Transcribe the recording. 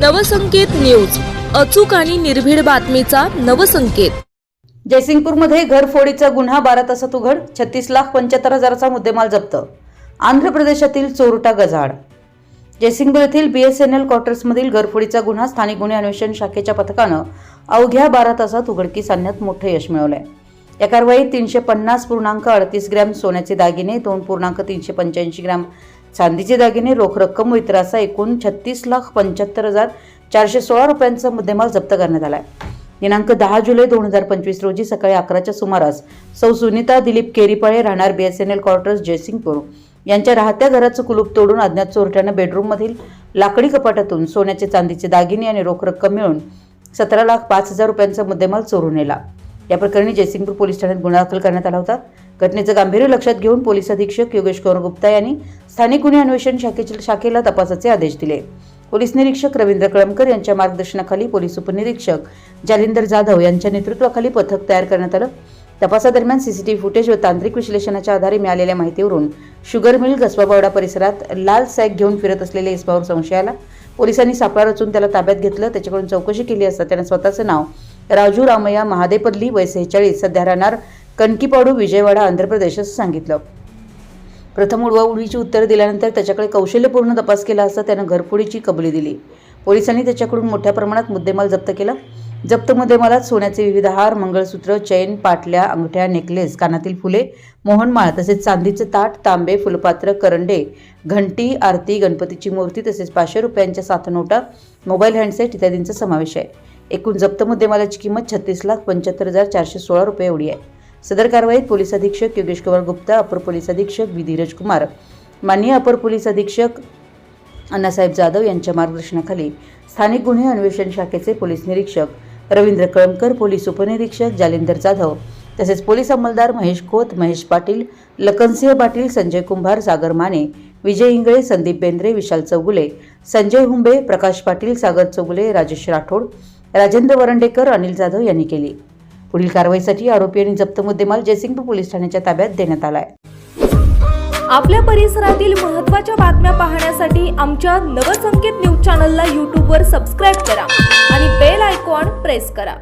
Navsanket news अचूक आणि निर्भीड बातमीचा नवसंकेत. जयसिंगपूरमध्ये घरफोडीचा गुन्हा बारा तासात उघड छत्तीस लाख पंच्याहत्तर हजाराचा मुद्देमाल जप्त. आंध्र प्रदेशातील चोरटा गजाड जयसिंगपूर येथील बीएसएनएल क्वार्टर्समधील घरफोडीचा गुन्हा स्थानिक गुन्हे अन्वेषण शाखेच्या पथकानं अवघ्या बारा तासात उघडकीस आणण्यात मोठं यश मिळवलंय. या कारवाईत तीनशे पन्नास पूर्णांक अडतीस ग्रॅम सोन्याचे दागिने दोन पूर्णांक तीनशे पंच्याऐंशी ग्रॅम चांदीचे दागिने रोख रक्कम व इतर असा एकूण छत्तीस लाख पंच्याहत्तर हजार चारशे सोळा रुपयांचा मुद्देमाल जप्त करण्यात आला आहे दिनांक दहा जुलै दोन हजार पंचवीस रोजी सकाळी अकराच्या सुमारास सौ सुनीता दिलीप केरीपाळे राहणार बीएसएनएल क्वार्टर्स जयसिंगपूर यांच्या राहत्या घराचं कुलूप तोडून अज्ञात चोरट्यानं बेडरूममधील लाकडी कपाटातून सोन्याचे चांदीचे दागिने आणि रोख रक्कम मिळून सतरा लाख पाच हजार रुपयांचा मुद्देमाल चोरून नेला. या प्रकरणी जयसिंगपूर पोलीस ठाण्यात गुन्हा दाखल करण्यात आला होता. घटनेचं गांभीर्य लक्षात घेऊन पोलीस अधीक्षक योगेश कौर गुप्ता यांनी स्थानिक गुन्हे अन्वेषण शाखेच्या शाखेला तपासाचे आदेश दिले. पोलीस निरीक्षक रवींद्र कळमकर यांच्या मार्गदर्शनाखाली पोलीस उपनिरीक्षक जालिंदर जाधव यांच्या नेतृत्वाखाली पथक तयार करण्यात आलं. तपासादरम्यान सीसीटीव्ही फुटेज व तांत्रिक विश्लेषणाच्या आधारे मिळालेल्या माहितीवरून शुगर मिल गसबाबावडा परिसरात लाल सॅग घेऊन फिरत असलेल्या इस्मावर संशय आला. पोलिसांनी सापळा रचून त्याला ताब्यात घेतलं. त्याच्याकडून चौकशी केली असता त्यानं स्वतःचं नाव राजू रामय्या महादेपल्ली वय सेहेचाळीस सध्या राहणार कणकीपाडू विजयवाडा आंध्र प्रदेश असं सांगितलं. प्रथम उडवाउडवीची उत्तरं दिल्यानंतर त्याच्याकडे कौशल्यपूर्ण तपास केला असता त्यानं घरफोडीची कबुली दिली. पोलिसांनी त्याच्याकडून मोठ्या प्रमाणात मुद्देमाल जप्त केला. जप्त मुद्देमालात सोन्याचे विविध हार मंगळसूत्र चैन पाटल्या अंगठ्या नेकलेस कानातील फुले मोहनमाळ तसेच चांदीचे ताट तांबे फुलपात्र करंडे घंटी आरती गणपतीची मूर्ती तसेच पाचशे रुपयांच्या सात नोटा मोबाईल हँडसेट इत्यादींचा समावेश आहे. एकूण जप्त मुद्देमालाची किंमत छत्तीस लाख पंच्याहत्तर हजार चारशे सोळा रुपये एवढी आहे. सदर कारवाईत पोलीस अधीक्षक योगेश कुमार गुप्ता अपर पोलीस अधीक्षक व्ही. धीरज कुमार माननीय अपर पोलीस अधीक्षक अण्णासाहेब जाधव यांच्या मार्गदर्शनाखाली स्थानिक गुन्हे अन्वेषण शाखेचे पोलीस निरीक्षक रवींद्र कळमकर पोलीस उपनिरीक्षक जालिंदर जाधव तसेच पोलीस अंमलदार महेश खोत महेश पाटील लखनसिंह पाटील संजय कुंभार सागर माने विजय इंगळे संदीप बेंद्रे विशाल चौगुले संजय हुंबे प्रकाश पाटील सागर चौगुले राजेश राठोड राजेंद्र वरंडेकर अनिल जाधव यांनी केली. पुढील कारवाईसाठी आरोपी आणि जप्त मुद्देमाल जयसिंगपूर पोलीस ठाण्याच्या ताब्यात देण्यात आलाय. आपल्या परिसरातील महत्त्वाच्या बातम्या पाहण्यासाठी आमच्या नवसंकेत न्यूज चॅनलला यूट्यूबवर सबस्क्राईब करा आणि बेल आयकॉन प्रेस करा.